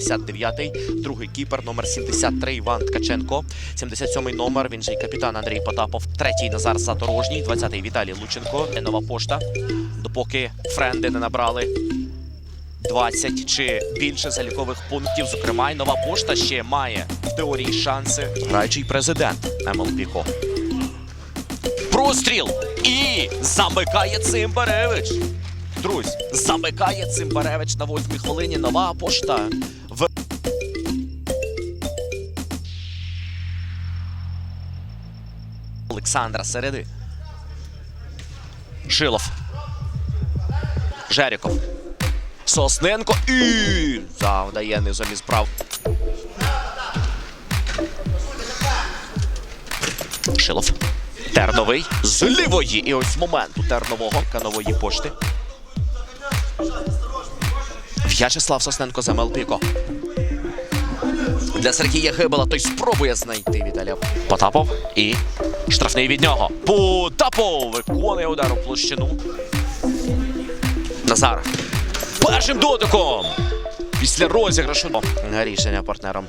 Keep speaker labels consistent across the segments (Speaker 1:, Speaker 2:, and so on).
Speaker 1: 79-й, другий кіпер, номер 73 Іван Ткаченко, 77-й номер, він же й капітан Андрій Потапов, третій Назар Задорожній, 20-й Віталій Лученко, нова пошта. Допоки френди не набрали 20 чи більше залікових пунктів. Зокрема, й нова пошта ще має в теорії шанси. Граючий президент МЛПКО. Простріл! І замикає Цимбаревич. Друзі, замикає Цимбаревич на восьмій хвилині. Нова пошта. Олександра Середи. Шилов. Жеріков. Сосненко і завдає низом із прав. Шилов. Терновий з лівої. І ось момент у тернового канової пошти. В'ячеслав Сосненко за Мелпіко. Для Сергія Гибела той спробує знайти Віталія Потапов. І штрафний від нього. Потапов виконує удар у площину. Назар. Першим дотиком. Після розіграшу рішення партнером,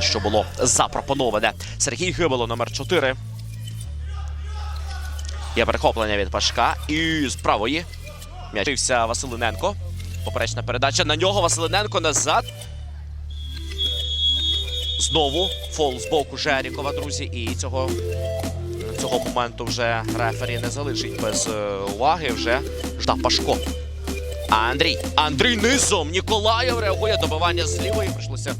Speaker 1: що було запропоноване. Сергій Гибело, номер 4. Є перехоплення від Пашка. І з правої. М'ячився Василиненко. Поперечна передача на нього. Василиненко назад. Знову фол з боку Жерікова, друзі. І цього, цього моменту вже рефері не залишить без е, уваги. Вже ждав Пашко. Андрій. Андрій низом. Ніколаєв реагує добивання з лівої. Прийшлося.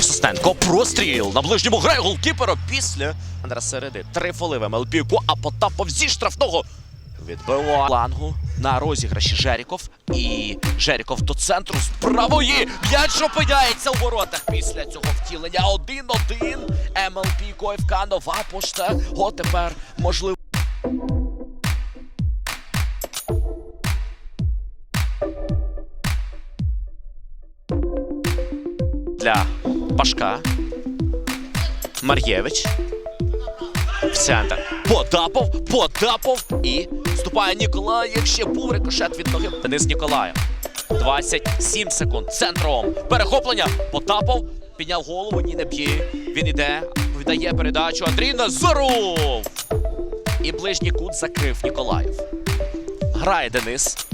Speaker 1: Состенко. Простріл. На ближньому грає голкіпера після Андра Середи. Три фоли в МЛПКу, а Потапов зі штрафного. Відбиває флангу на розіграші Жеріков. І Жеріков до центру з правої. М'яч опиняється у воротах після цього втілення. 1-1. МЛП КФК. Нова пошта. О, тепер можливо. Для Пашка. Мар'євич. В центр. Потапов, Потапов і вступає як Ще був рикошет від ноги. Денис Ніколаєв. 27 секунд. Центром. Перехоплення. Потапов підняв голову, ні не б'є. Він іде, віддає передачу. Андрій Назаров. І ближній кут закрив Ніколаєв. Грає Денис.